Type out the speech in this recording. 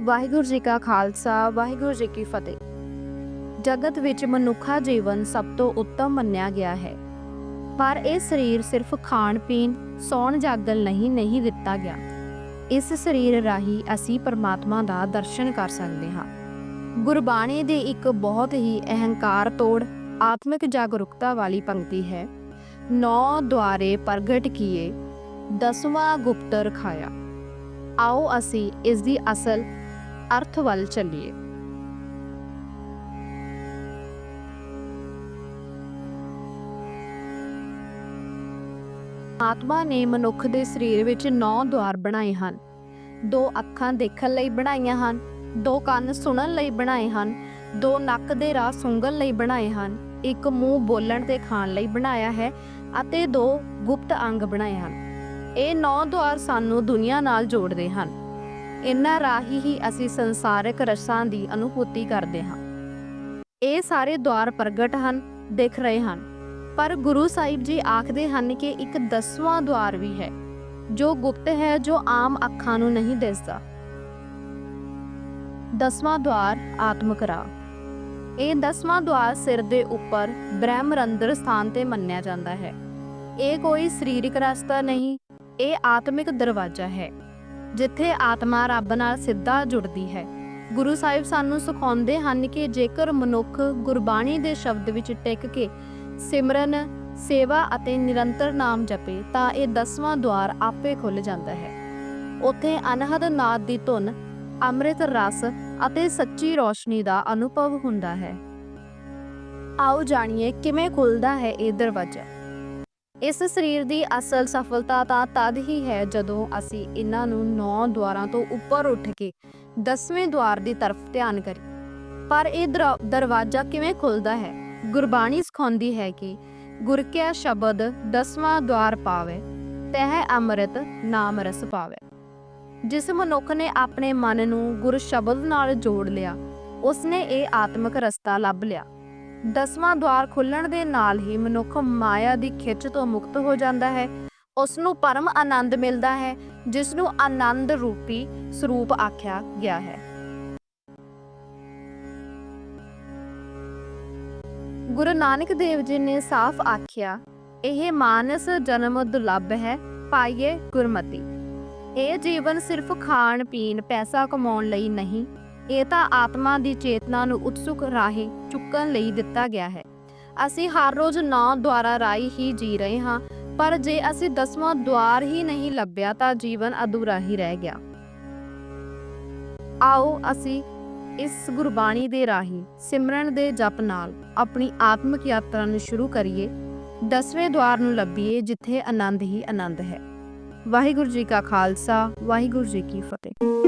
ਵਾਹਿਗੁਰੂ ਜੀ ਕਾ ਖਾਲਸਾ, ਵਾਹਿਗੁਰੂ ਜੀ ਕੀ ਫਤਿਹ। ਜਗਤ ਵਿੱਚ ਮਨੁੱਖਾ ਜੀਵਨ ਸਭ ਤੋਂ ਉੱਤਮ ਮੰਨਿਆ ਗਿਆ ਹੈ। ਪਰ ਇਹ ਸਰੀਰ ਸਿਰਫ ਖਾਣ, ਪੀਣ, ਸੌਣ ਜਾਗਣ ਨਹੀਂ ਨਹੀਂ ਦਿੱਤਾ ਗਿਆ। ਇਸ ਸਰੀਰ ਰਾਹੀਂ ਅਸੀਂ ਪਰਮਾਤਮਾ ਦਾ ਦਰਸ਼ਨ ਕਰ ਸਕਦੇ ਹਾਂ। ਗੁਰਬਾਣੀ ਦੇ ਇੱਕ ਬਹੁਤ ਹੀ ਅਹੰਕਾਰ ਤੋੜ, ਆਤਮਿਕ ਜਾਗਰੂਕਤਾ ਵਾਲੀ ਪੰਕਤੀ ਹੈ। ਨੌ ਦੁਆਰੇ ਪ੍ਰਗਟ ਕੀਏ, ਦਸਵਾਂ ਗੁਪਤ ਰਖਾਇਆ। ਆਓ ਅਸੀਂ ਇਸ ਦੀ ਅਸਲ ਅਰਥ ਵੱਲ ਚੱਲੀਏ। ਆਤਮਾ ਨੇ ਮਨੁੱਖ ਦੇ ਸਰੀਰ ਵਿੱਚ ਨੌ ਦੁਆਰ ਬਣਾਏ ਹਨ। ਦੋ ਅੱਖਾਂ ਦੇਖਣ ਲਈ ਬਣਾਈਆਂ ਹਨ, ਦੋ ਕੰਨ ਸੁਣਨ ਲਈ ਬਣਾਏ ਹਨ, ਦੋ ਨੱਕ ਦੇ ਰਾਹ ਸੁੰਘਣ ਲਈ ਬਣਾਏ ਹਨ, ਇੱਕ ਮੂੰਹ ਬੋਲਣ ਤੇ ਖਾਣ ਲਈ ਬਣਾਇਆ ਹੈ ਅਤੇ ਦੋ ਗੁਪਤ ਅੰਗ ਬਣਾਏ ਹਨ। ਇਹ ਨੌ ਦੁਆਰ ਸਾਨੂੰ ਦੁਨੀਆ ਨਾਲ ਜੋੜਦੇ ਹਨ। ਇਹਨਾਂ ਰਾਹੀਂ ਹੀ ਅਸੀਂ ਸੰਸਾਰਿਕ ਰਸਾਂ ਦੀ ਅਨੁਭੂਤੀ ਕਰਦੇ ਹਾਂ। ਇਹ ਸਾਰੇ ਦੁਆਰ ਪ੍ਰਗਟ ਹਨ, ਦਿਖ ਰਹੇ ਹਨ। ਪਰ ਗੁਰੂ ਸਾਹਿਬ ਜੀ ਆਖਦੇ ਹਨ ਕਿ ਇੱਕ ਦਸਵਾਂ ਦੁਆਰ ਵੀ ਹੈ, ਜੋ ਗੁਪਤ ਹੈ, ਜੋ ਆਮ ਅੱਖਾਂ ਨੂੰ ਨਹੀਂ ਦਿਸਦਾ। ਦਸਵਾਂ ਦੁਆਰ ਆਤਮਕ ਰਾਹ। ਇਹ ਦਸਵਾਂ ਦੁਆਰ ਸਿਰ ਦੇ ਉੱਪਰ ਬ੍ਰਹਮਰੰਦਰ ਸਥਾਨ ਤੇ ਮੰਨਿਆ ਜਾਂਦਾ ਹੈ। ਇਹ ਕੋਈ ਸਰੀਰਕ ਰਸਤਾ ਨਹੀਂ, ਇਹ ਆਤਮਿਕ ਦਰਵਾਜ਼ਾ ਹੈ। ਜਿੱਥੇ ਆਤਮਾ ਰੱਬ ਨਾਲ ਸਿੱਧਾ ਜੁੜਦੀ ਹੈ। ਗੁਰੂ ਸਾਹਿਬ ਸਾਨੂੰ ਸਿਖਾਉਂਦੇ ਹਨ ਕਿ ਜੇਕਰ ਮਨੁੱਖ ਗੁਰਬਾਣੀ ਦੇ ਸ਼ਬਦ ਵਿੱਚ ਟਿਕ ਕੇ ਸਿਮਰਨ, ਸੇਵਾ ਅਤੇ ਨਿਰੰਤਰ ਨਾਮ ਜਪੇ, ਤਾਂ ਇਹ ਦਸਵਾਂ ਦੁਆਰ ਆਪੇ ਖੁੱਲ ਜਾਂਦਾ ਹੈ। ਉੱਥੇ ਅਨਹਦ ਨਾਦ ਦੀ ਧੁਨ, ਅੰਮ੍ਰਿਤ ਰਸ ਅਤੇ ਸੱਚੀ ਰੋਸ਼ਨੀ ਦਾ ਅਨੁਭਵ ਹੁੰਦਾ ਹੈ। ਆਓ ਜਾਣੀਏ ਕਿਵੇਂ ਖੁੱਲਦਾ ਹੈ ਇਹ ਦਰਵਾਜ਼ਾ। ਇਸ ਸਰੀਰ ਦੀ ਅਸਲ ਸਫਲਤਾ ਤਾਂ ਤਦ ਹੀ ਹੈ ਜਦੋਂ ਅਸੀਂ ਇਹਨਾਂ ਨੂੰ ਨੌ ਦੁਆਰਾਂ ਤੋਂ ਉੱਪਰ ਉੱਠ ਕੇ ਦਸਵੇਂ ਦੁਆਰ ਦੀ ਤਰਫ ਧਿਆਨ ਕਰੀ ਪਰ ਇਹ ਦਰ- ਦਰਵਾਜ਼ਾ ਕਿਵੇਂ ਖੁੱਲਦਾ ਹੈ? ਗੁਰਬਾਣੀ ਸਿਖਾਉਂਦੀ ਹੈ ਕਿ ਗੁਰ ਕਿਆ ਸ਼ਬਦ ਦਸਵਾਂ ਦੁਆਰ ਪਾਵੇ, ਤਹਿ ਅੰਮ੍ਰਿਤ ਨਾਮ ਰਸ ਪਾਵੇ। ਜਿਸ ਮਨੁੱਖ ਨੇ ਆਪਣੇ ਮਨ ਨੂੰ ਗੁਰ ਸ਼ਬਦ ਨਾਲ ਜੋੜ ਲਿਆ, ਉਸਨੇ ਇਹ ਆਤਮਿਕ ਰਸਤਾ ਲੱਭ ਲਿਆ। ਦਸਵਾਂ ਦੁਆਰ ਖੁੱਲਣ ਦੇ ਨਾਲ ਹੀ ਮਨੁੱਖ ਮਾਇਆ ਦੀ ਖਿੱਚ ਤੋਂ ਮੁਕਤ ਹੋ ਜਾਂਦਾ ਹੈ। ਉਸ ਨੂੰ ਪਰਮ ਆਨੰਦ ਮਿਲਦਾ ਹੈ ਜਿਸ ਨੂੰ ਆਨੰਦ ਰੂਪੀ ਸਰੂਪ ਆਖਿਆ ਗਿਆ ਹੈ। ਗੁਰੂ ਨਾਨਕ ਦੇਵ ਜੀ ਨੇ ਸਾਫ਼ ਆਖਿਆ, ਇਹ ਮਾਨਸ ਜਨਮ ਦੁਲੱਭ ਹੈ, ਪਾਈਏ ਗੁਰਮਤੀ। ਇਹ ਜੀਵਨ ਸਿਰਫ ਖਾਣ ਪੀਣ ਪੈਸਾ ਕਮਾਉਣ ਲਈ ਨਹੀਂ ਇਹ ਤਾਂ ਆਤਮਾ ਦੀ ਚੇਤਨਾ ਨੂੰ ਉਤਸੁਕ ਰਾਹੇ ਚੁੱਕਣ ਲਈ ਦਿੱਤਾ ਗਿਆ ਹੈ। ਅਸੀਂ ਹਰ ਰੋਜ਼ ਨੌ ਦੁਆਰਾ ਰਾਈ ਹੀ ਜੀ ਰਹੇ ਹਾਂ, ਪਰ ਜੇ ਅਸੀਂ ਦਸਵਾਂ ਦੁਆਰ ਹੀ ਨਹੀਂ ਲੱਭਿਆ ਤਾਂ ਜੀਵਨ ਅਧੂਰਾ ਹੀ ਰਹਿ ਗਿਆ। ਆਓ ਅਸੀਂ ਇਸ ਗੁਰਬਾਣੀ ਦੇ ਰਾਹੀਂ ਸਿਮਰਨ ਦੇ ਜਪ ਨਾਲ ਆਪਣੀ ਆਤਮਿਕ ਯਾਤਰਾ ਨੂੰ ਸ਼ੁਰੂ ਕਰੀਏ। ਦਸਵੇਂ ਦੁਆਰ ਨੂੰ ਲੱਭੀਏ, ਜਿੱਥੇ ਆਨੰਦ ਹੀ ਆਨੰਦ ਹੈ। ਵਾਹਿਗੁਰੂ ਜੀ ਕਾ ਖਾਲਸਾ, ਵਾਹਿਗੁਰੂ ਜੀ ਕੀ ਫਤਿਹ।